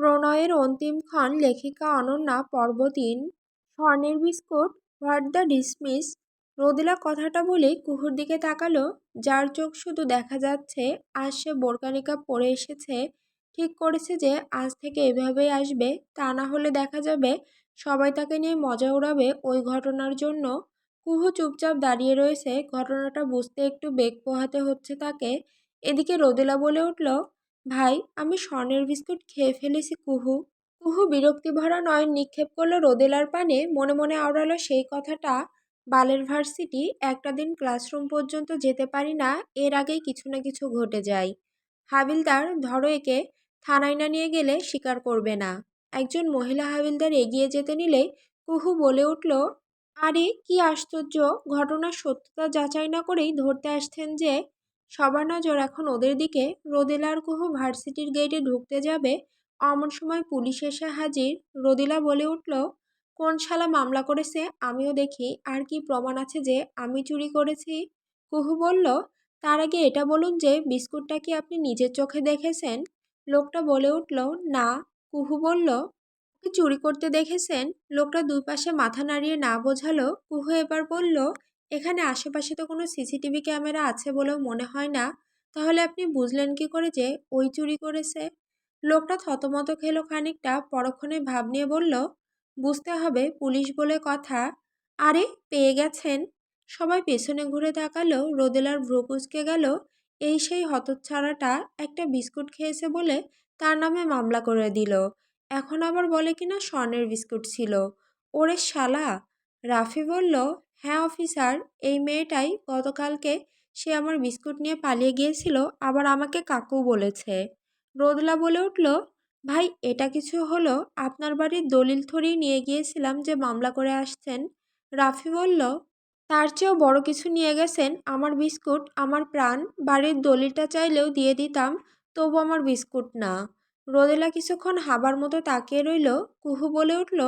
প্রণয়ের অন্তিমক্ষণ লেখিকা অনন্যা পর্ব তিন স্বর্ণের biscuit, what the dismiss, Rodela কথাটা বলেই কুহুর দিকে তাকালো, যার চোখ শুধু দেখা যাচ্ছে আজ সে বোরকা নিকাব পরে এসেছে, ঠিক করেছে যে আজ থেকে এভাবেই আসবে, তা না হলে দেখা যাবে সবাই তাকে নিয়ে মজা উড়াবে ওই ঘটনার জন্য। কুহু চুপচাপ দাঁড়িয়ে রয়েছে, ঘটনাটা বুঝতে একটু বেগ পোহাতে হচ্ছে তাকে। এদিকে রোদেলা বলে উঠল ভাই, আমি স্বর্ণের বিস্কুট খেয়ে ফেলেছি, কুহু। কুহু বিরক্তি ভরা নয়ন নিক্ষেপ করল রোদেলার পানে। মনে মনে আওড়ালো সেই কথাটা। বালের ভার্সিটি, একটা দিন ক্লাসরুম পর্যন্ত যেতে পারি না, এর আগেই কিছু না কিছু ঘটে যায়। হাবিলদার, ধরো একে, থানায় না নিয়ে গেলে স্বীকার করবে না। একজন মহিলা হাবিলদার এগিয়ে যেতে নিলে কুহু বলে উঠল, আরে, কি আশ্চর্য! ঘটনার সত্যতা যাচাই না করেই ধরতে আসছেন যে সবার নজর এখন ওদের দিকে। রোদেলার কুহু ভার্সিটির গেটে ঢুকতে যাবে, অমন সময় পুলিশ এসে হাজির। রোদিলা বলে উঠল, কোন শালা মামলা করেছে? আমিও দেখি। আর কি প্রমাণ আছে যে আমি চুরি করেছি? কুহু বলল, তার আগে এটা বলুন যে বিস্কুটটা কি আপনি নিজের চোখে দেখেছেন? লোকটা বলে উঠল, না। কুহু বলল চুরি করতে দেখেছেন? লোকটা দুই পাশে মাথা নাড়িয়ে না বোঝালো। কুহু এবার বলল এখানে আশেপাশে তো কোনো সিসিটিভি ক্যামেরা আছে বলেও মনে হয় না। তাহলে আপনি বুঝলেন কি করে যে ওই চুরি করেছে? লোকটা থতমত খেলো খানিকটা, পরক্ষণে ভাব নিয়ে বলল, বুঝতে হবে, পুলিশ বলে কথা। আরে, পেয়ে গেছেন? সবাই পেছনে ঘুরে তাকালো, রোদেলার ভ্রুকুচকে গেল। এই সেই হতচ্ছাড়াটা একটা বিস্কুট খেয়েছে বলে তার নামে মামলা করে দিল। এখন আবার বলে কিনা স্বর্ণের বিস্কুট ছিল। ওরে শালা! রাফি বলল হ্যাঁ অফিসার। এই মেয়েটাই গতকালকে সে আমার বিস্কুট নিয়ে পালিয়ে গিয়েছিল, আবার আমাকে কাকু বলেছে। রোদলা বলে উঠল, ভাই, এটা কিছু হলো? আপনার বাড়ির দলিল থরেই নিয়ে গিয়েছিলাম যে মামলা করে আসছেন। রাফি বলল, তার চেয়েও বড় কিছু নিয়ে গেছেন? আমার বিস্কুট, আমার প্রাণ, বাড়ির দলিলটা চাইলেও দিয়ে দিতাম, তবু আমার বিস্কুট না। রোদেলা কিছুক্ষণ হাবার মতো তাকিয়ে রইল, কুহু বলে উঠল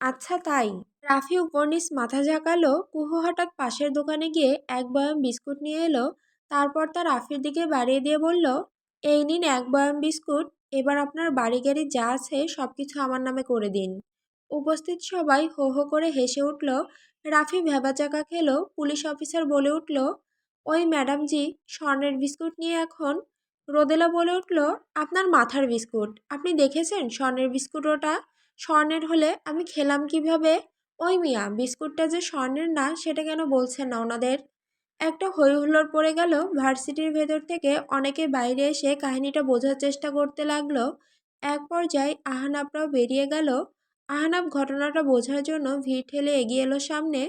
আচ্ছা তাই। রাফি উপর্নিস মাথা ঝাঁকালো, কুহু হঠাৎ পাশের দোকানে গিয়ে এক বয়াম বিস্কুট নিয়ে এলো। তারপর তার রাফির দিকে বাড়িয়ে দিয়ে বলল, এই নিন এক বয়াম বিস্কুট, এবার আপনার বাড়ি গাড়ি যা আছে সব কিছু আমার নামে করে দিন। উপস্থিত সবাই হো হো করে হেসে উঠল। রাফি ভেবাচাকা খেলো, পুলিশ অফিসার বলে উঠল, ওই ম্যাডামজি, স্বর্ণের বিস্কুট নিয়ে এখন? রোদেলা বলে উঠল, আপনার মাথার বিস্কুট, আপনি দেখেছেন স্বর্ণের বিস্কুট ওটা? স্বর্ণের হলে আমি খেলাম কীভাবে? ওই মিয়া, বিস্কুটটা যে স্বর্ণের না, সেটা কেন বলছেন না ওনাদের? একটা হৈহুল্লোড় পড়ে গেল, ভার্সিটির ভেতর থেকে অনেকে বাইরে এসে কাহিনীটা বোঝার চেষ্টা করতে লাগল। এক পর্যায়ে আহানাপরাও বেরিয়ে গেল। আহানাপ ঘটনাটা বোঝার জন্য ভিড় ঠেলে এগিয়ে এলো সামনে।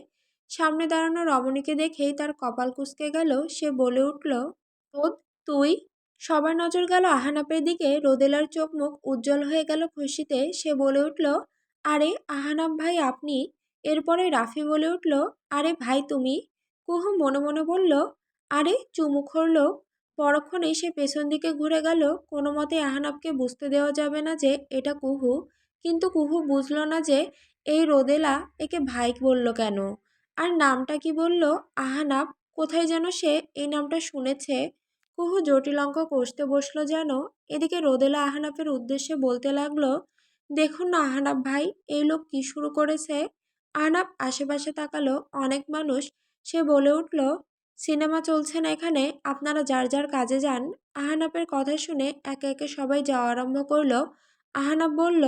সামনে দাঁড়ানো রমণীকে দেখেই তার কপাল কুসকে গেল। সে বলে উঠল, রোদ, তুই? সবার নজর গেল আহানাপের দিকে। রোদেলার চোখ মুখ উজ্জ্বল হয়ে গেল খুশিতে। সে বলে উঠল আরে আহানাপ ভাই আপনি? এরপরে রাফি বলে উঠল, আরে ভাই তুমি? কুহু মনে মনে বলল, আরে চুমুখর লোক পরক্ষণে সে পেছন দিকে ঘুরে গেল। কোনো মতে আহানাবকে বুঝতে দেওয়া যাবে না যে এটা কুহু। কিন্তু কুহু বুঝল না যে এই রোদেলা একে ভাই বলল কেন? আর নামটা কি বলল? আহানাব, কোথায় যেন সে এই নামটা শুনেছে। কুহু জটিল অঙ্ক কষতে বসল যেন। এদিকে রোদেলা আহানাফের উদ্দেশ্যে বলতে লাগল দেখুন না আহানাব ভাই, এই লোক কি শুরু করেছে? আহানাব আশেপাশে তাকালো, অনেক মানুষ। সে বলে উঠল, সিনেমা চলছে না এখানে, আপনারা যার যার কাজে যান। আহানাপের কথা শুনে একে একে সবাই যাওয়া আরম্ভ করল। আহানাপ বলল,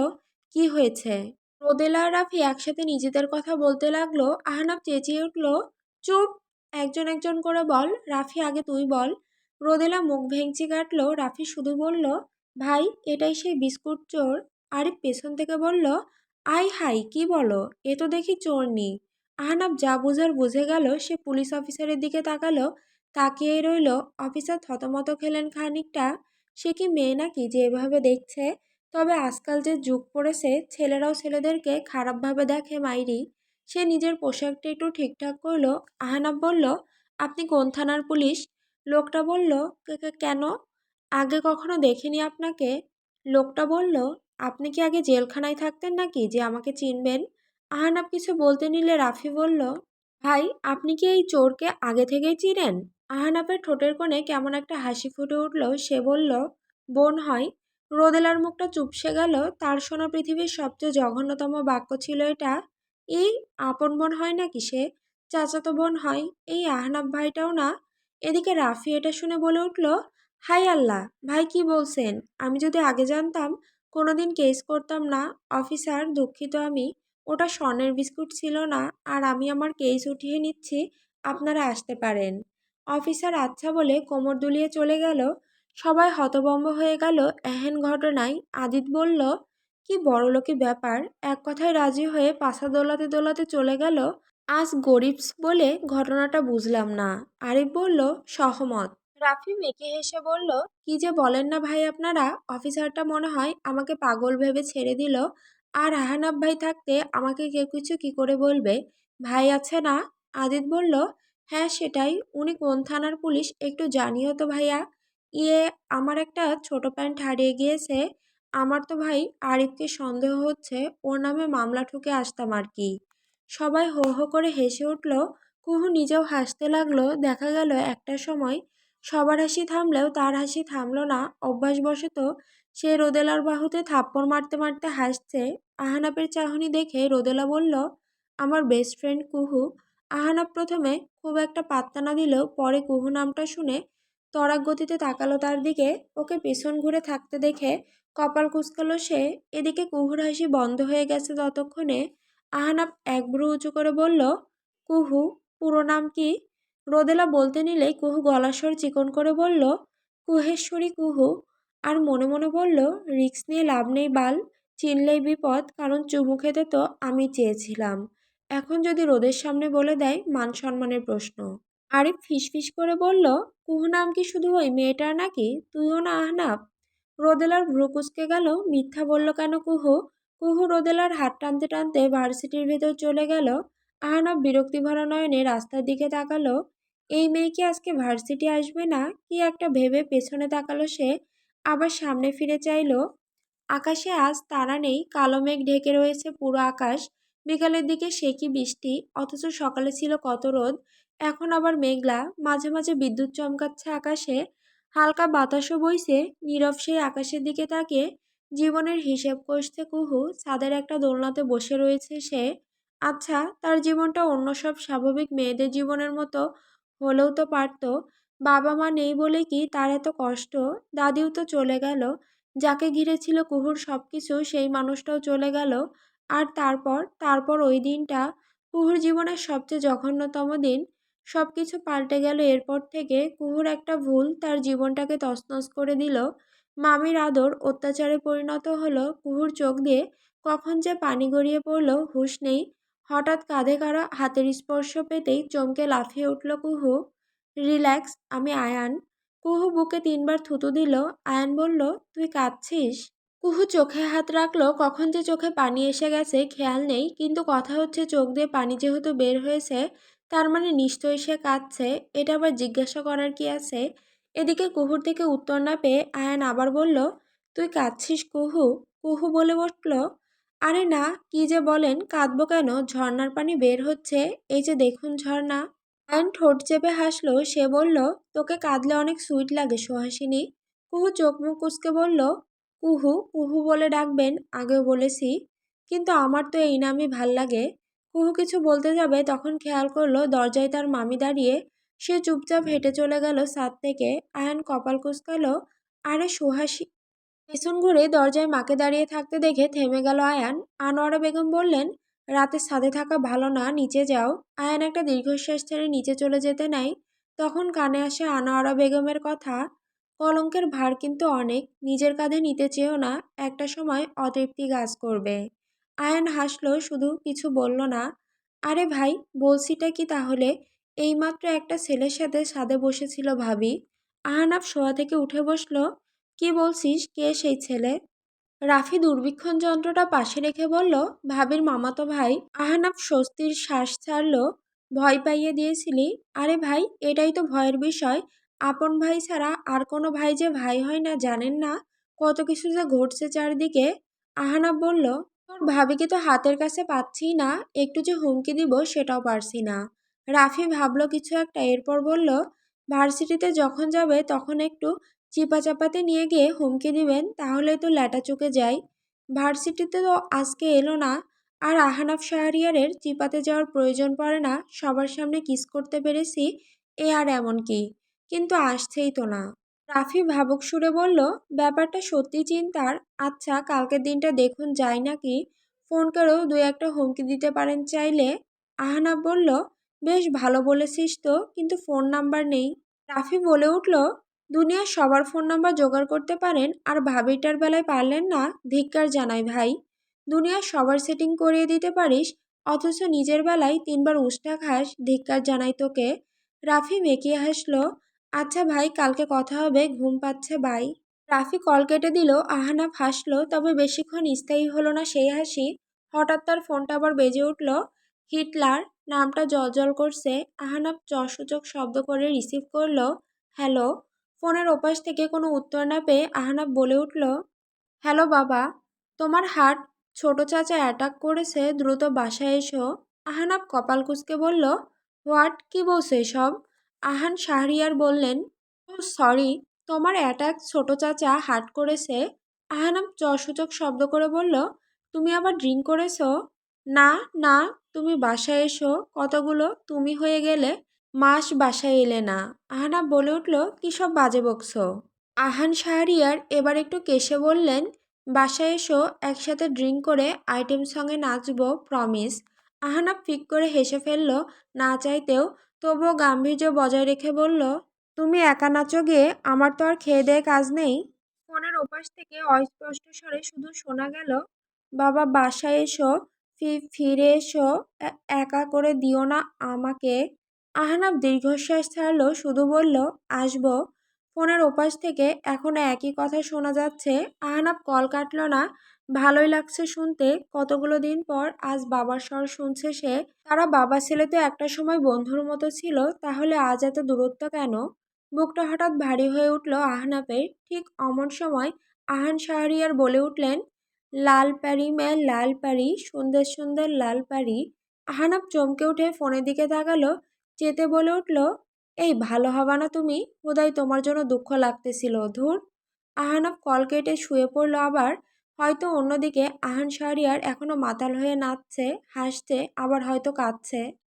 কি হয়েছে? রোদেলা আর রাফি একসাথে নিজেদের কথা বলতে লাগল। আহানাপ চেঁচিয়ে উঠল, চুপ, একজন একজন করে বল, রাফি আগে তুই বল। রোদেলা মুখ ভেঙচি কাটলো। রাফি শুধু বলল, ভাই, এটাই সেই বিস্কুট চোর। আরে পেছন থেকে বলল, আই হাই, কি বলো? এ তো দেখি চোরনি আহনাব যা বুঝার বুঝে গেল, সে পুলিশ অফিসারের দিকে তাকালো, তাকিয়ে রইল, অফিসার, থতমত খেলেন খানিকটা? সে কি মেয়ে নাকি যে এভাবে দেখছে? তবে আজকাল যে যুগ পড়েছে, ছেলেরাও ছেলেদেরকে খারাপভাবে দেখে মাইরি। সে নিজের পোশাকটা একটু ঠিকঠাক করল। আহনাব বলল, আপনি কোন থানার পুলিশ? লোকটা বলল কেন? আগে কখনো দেখিনি আপনাকে। লোকটা বলল আপনি কি আগে জেলখানায় থাকতেন নাকি যে আমাকে চিনবেন? আহানাব কিছু বলতে নিলে রাফি বলল, ভাই, আপনি কি এই চোরকে আগে থেকেই চিনেন? আহানাবের ঠোঁটের কোণে কেমন একটা হাসি ফুটে উঠল। সে বলল, বোন হয়, রোদেলার মুখটা চুপসে গেল। তার শোনা পৃথিবীর সবচেয়ে জঘন্যতম বাক্য ছিল এটা। এই আপন বোন হয় নাকি সে? চাচাতো বোন হয়, এই আহনাব ভাইটাও না? এদিকে রাফি এটা শুনে বলে উঠল হাই আল্লাহ, ভাই কি বলছেন? আমি যদি আগে জানতাম কোনোদিন কেস করতাম না। অফিসার দুঃখিত আমি। ওটা স্বর্ণের বিস্কুট ছিল না, আর আমি আমার কেস উঠিয়ে নিচ্ছি। আপনারা আসতে পারেন। অফিসার আচ্ছা বলে কোমর দুলিয়ে চলে গেল। সবাই হতভম্ব হয়ে গেল এহেন ঘটনায়। আদিত বলল, কি বড়লোকি ব্যাপার। এক কথায় রাজি হয়ে পাশা দোলাতে দোলাতে চলে গেল। আজ গরিবস বলে ঘটনাটা বুঝলাম না। আরিফ বলল, সহমত। রাফি মেকে হেসে বলল, কি যে বলেন না ভাই আপনারা? অফিসারটা মনে হয় আমাকে পাগল ভেবে ছেড়ে দিল। আর আহানাব ভাই থাকতে আমাকে কেউ কিছু কি করে বলবে? ভাই আছে না? আদিত বলল হ্যাঁ সেটাই। উনি কোন থানার পুলিশ একটু জানিও তো ভাইয়া। ইয়ে আমার একটা ছোট প্যান্ট হারিয়ে গিয়েছে। আমার তো ভাই আরিফকে সন্দেহ হচ্ছে। ওর নামে মামলা ঠুকে আসতাম আর কি। সবাই হো হো করে হেসে উঠল। কুহু নিজেও হাসতে লাগল। দেখা গেল একটা সময় সবার হাসি থামলেও তার হাসি থামলো না। অভ্যাসবশত সে রোদেলার বাহুতে থাপ্পড় মারতে মারতে হাসছে। আহানাপের চাহনি দেখে রোদেলা বলল, আমার বেস্ট ফ্রেন্ড কুহু। আহানাপ প্রথমে খুব একটা পাত্তা না দিলেও পরে কুহু নামটা শুনে তরাক গতিতে তাকালো তার দিকে। ওকে পেছন ঘুরে থাকতে দেখে কপাল কুচকালো সে। এদিকে কুহুর হাসি বন্ধ হয়ে গেছে ততক্ষণে। আহানাপ এক ভ্রু উঁচু করে বলল, কুহু, পুরো নাম কি? রোদেলা বলতে নিলেই কুহু গলাস্বর চিকন করে বলল, কুহেশ্বরী কুহু। আর মনে মনে বলল, রিক্স নিয়ে লাভ নেই বাল, চিনলেই বিপদ, কারণ চুমু খেতে তো আমি চেয়েছিলাম। এখন যদি রোদের সামনে বলে দেয়, মান সম্মানের প্রশ্ন। আরিফ ফিসফিস করে বলল, কুহু নাম কি শুধু ওই মেয়েটার নাকি? তুইও না আহনাব? রোদেলার ভ্রু কুচকে গেল, মিথ্যা বলল কেন কুহু? কুহু রোদেলার হাত টানতে টানতে ভার্সিটির ভেতর চলে গেল। আহনাব বিরক্তি ভরা নয়নে রাস্তার দিকে তাকালো। এই মেয়ে কি আজকে ভার্সিটি আসবে না? কি একটা ভেবে পেছনে তাকালো সে, আবার সামনে ফিরে চাইল। আকাশে আজ তারা নেই, কালো মেঘ ঢেকে রয়েছে পুরো আকাশ। বিকালের দিকে সে কি বৃষ্টি? অথচ সকালে ছিল কত রোদ? এখন আবার মেঘলা, মাঝে মাঝে বিদ্যুৎ চমকাচ্ছে আকাশে। হালকা বাতাসও বইছে, নীরব সেই আকাশের দিকে তাকে। জীবনের হিসেব কষতে কুহু, ছাদের একটা দোলনাতে বসে রয়েছে সে। আচ্ছা তার জীবনটা অন্য সব স্বাভাবিক মেয়েদের জীবনের মতো হলেও তো পারত। বাবা মা নেই বলে কি তার এত কষ্ট? দাদিও তো চলে গেল। যাকে ঘিরে ছিল কুহুর সব কিছু সেই মানুষটাও চলে গেল। আর তারপর? তারপর ওই দিনটা? কুহুর জীবনের সবচেয়ে জঘন্যতম দিন। সব কিছু পাল্টে গেল এরপর থেকে কুহুর একটা ভুল তার জীবনটাকে তছনছ করে দিল। মামির আদর অত্যাচারে পরিণত হলো কুহুর চোখ দিয়ে। কখন যে পানি গড়িয়ে পড়ল হুশ নেই। হঠাৎ কাঁধে কারা হাতের স্পর্শ পেতেই চমকে লাফিয়ে উঠল কুহু। রিল্যাক্স, আমি আয়ান। কুহু বুকে তিনবার থুতু দিল। আয়ান বলল, তুই কাঁদছিস? কুহু চোখে হাত রাখল, কখন যে চোখে পানি এসে গেছে খেয়াল নেই, কিন্তু কথা হচ্ছে চোখ দিয়ে পানি যেহেতু বের হয়েছে, তার মানে নিশ্চয়ই সে কাঁদছে, এটা আবার জিজ্ঞাসা করার কি আছে? এদিকে কুহুর থেকে উত্তর না পেয়ে আয়ান আবার বলল, তুই কাঁদছিস কুহু? কুহু বলে বসল আরে না, কি যে বলেন, কাঁদবো কেন? ঝর্নার পানি বের হচ্ছে। এই যে দেখুন ঝর্ণা। আয়ন ঠোঁট চেপে হাসলো। সে বলল, তোকে কাঁদলে অনেক সুইট লাগে, সুহাসিনী। কুহু চোখ মুখ কুচকে বলল, কুহু কুহু বলে ডাকবেন, আগেও বলেছি। কিন্তু আমার তো এই নামই ভালো লাগে। কুহু কিছু বলতে যাবে, তখন খেয়াল করল, দরজায় তার মামি দাঁড়িয়ে। সে চুপচাপ হেঁটে চলে গেল ছাদ থেকে। আয়ান কপাল কুচকালো আরে সুহাসি পেছন ঘুরে দরজায় মাকে দাঁড়িয়ে থাকতে দেখে থেমে গেল আয়ান। আনোয়ারা বেগম বললেন রাতে ছাদে থাকা ভালো না, নিচে যাও। আয়ান একটা দীর্ঘশ্বাস ছেড়ে নিচে চলে যেতে নাই। তখন কানে আসে আনোয়ারা বেগমের কথা, কলঙ্কের ভার কিন্তু অনেক, নিজের কাঁধে নিতে চেয়েও না, একটা সময় অতৃপ্তি গাছ করবে। আয়ান হাসলো, শুধু কিছু বলল না, আরে ভাই, বলছিটা কি তাহলে? এইমাত্র একটা ছেলের সাথে সাদে বসেছিল ভাবি। আহানাব শোয়া থেকে উঠে বসল কি বলছিস? কে সেই ছেলে? রাফি দুর্বীক্ষণ যন্ত্রটা পাশে রেখে বলল, ভাবির মামাতো ভাই আহানাব স্বস্তির শ্বাস ছাড়ল, ভয় পাইয়ে দিয়েছিলি। আরে ভাই, এটাই তো ভয়ের বিষয়। আপন ভাই ছাড়া আর কোনো ভাই যে ভাই হয় না, জানেন না কত কিছু যে ঘটছে চারদিকে। আহানাব বলল, তোর ভাবিকে তো হাতের কাছে পাচ্ছি না, একটু যে হুমকি দিব সেটাও পারছি না। রাফি ভাবলো কিছু একটা, এরপর বলল, ভার্সিটিতে যখন যাবে তখন একটু চিপা চাপাতে নিয়ে গিয়ে হুমকি দিবেন, তাহলে তো ল্যাটা চুকে যায়। ভার্সিটিতে তো আজকে এলো না, আর আহানাফ শাহরিয়ারের চিপাতে যাওয়ার প্রয়োজন পড়ে না, সবার সামনে কিস করতে পেরেছি, এ আর এমন কি? কিন্তু আসছেই তো না। রাফি ভাবুক সুরে বলল, ব্যাপারটা সত্যি চিন্তার? আচ্ছা কালকের দিনটা দেখুন যায় নাকি ফোন করেও দু একটা হুমকি দিতে পারেন চাইলে? আহনাব বলল, বেশ ভালো বলেছিস তো, কিন্তু ফোন নাম্বার নেই। রাফি বলে উঠল দুনিয়ার সবার ফোন নাম্বার জোগাড় করতে পারেন আর ভাবিটার বেলায় পারলেন না ধিক্কার জানাই, ভাই দুনিয়ার সবার সেটিং করিয়ে দিতে পারিস, অথচ নিজের বেলায় তিনবার উষ্ঠা খাস, ধিক্কার জানাই তোকে। রাফি মেকিয়ে হাসলো আচ্ছা ভাই, কালকে কথা হবে, ঘুম পাচ্ছে ভাই রাফি কল কেটে দিল, আহানাফ হাসলো, তবে বেশিক্ষণ স্থায়ী হলো না সেই হাসি। হঠাৎ তার ফোনটা আবার বেজে উঠল, হিটলার, নামটা জল করছে। আহানাফ চসূচক শব্দ করে রিসিভ করল, হ্যালো। ফোনের ওপাশ থেকে কোনো উত্তর না পেয়ে আহনাব বলে উঠল, হ্যালো বাবা, তোমার হাট ছোট চাচা অ্যাটাক করেছে, দ্রুত বাসায় এসো। আহানাব কপাল কুচকে বলল, হোয়াট? কি বলছে সব আহান শাহরিয়ার বললেন, ও সরি, তোমার অ্যাটাক ছোট চাচা হাট করেছে। আহানাব চসূচক শব্দ করে বলল, তুমি আবার ড্রিঙ্ক করেছ? না না, তুমি বাসায় এসো, কতগুলো? তুমি হয়ে গেলে। মাস বাসায় এলে না। আহানা বলে উঠল, কী সব বাজে বকছ? আহান শাহরিয়ার এবার একটু কেসে বললেন, বাসায় এসো, একসাথে ড্রিঙ্ক করে আইটেম সঙ্গে নাচবো, প্রমিস। আহানা ফিক করে হেসে ফেলল, না চাইতেও। তবুও গাম্ভীর্য বজায় রেখে বলল, তুমি একা নাচো গিয়ে আমার তো আর খেয়ে দেয়ে কাজ নেই। ফোনের ওপাশ থেকে অস্পষ্ট স্বরে শুধু শোনা গেল, বাবা, বাসায় এসো, ফি, ফিরে এসো একা করে দিও না আমাকে। আহনাব দীর্ঘশ্বাস ছাড়ল, শুধু বলল, আসব। ফোনের ওপাশ থেকে এখনও একই কথা শোনা যাচ্ছে। আহনাব কল কাটল না। ভালোই লাগছে শুনতে। কতগুলো দিন পর আজ বাবার স্বর শুনছে সে। তারা বাবা ছেলে তো একটা সময় বন্ধুর মতো ছিল, তাহলে আজ এত দূরত্ব কেন? বুকটা হঠাৎ ভারী হয়ে উঠল আহনাপের ঠিক অমন সময় আহান শাহরিয়ার বলে উঠলেন, লাল পারি মে লাল পারি, সুন্দর সুন্দর লাল পারি। আহানাব চমকে উঠে ফোনের দিকে তাকালো। চেতে বলে উঠল, এই ভালো হবা না তুমি বোধহয় তোমার জন্য দুঃখ লাগতেছিল, ধুর। আহানব কল কেটে শুয়ে পড়ল আবার। হয়তো অন্যদিকে আহান শাহরিয়ার এখনও মাতাল হয়ে নাচছে, হাসছে, আবার হয়তো কাঁদছে।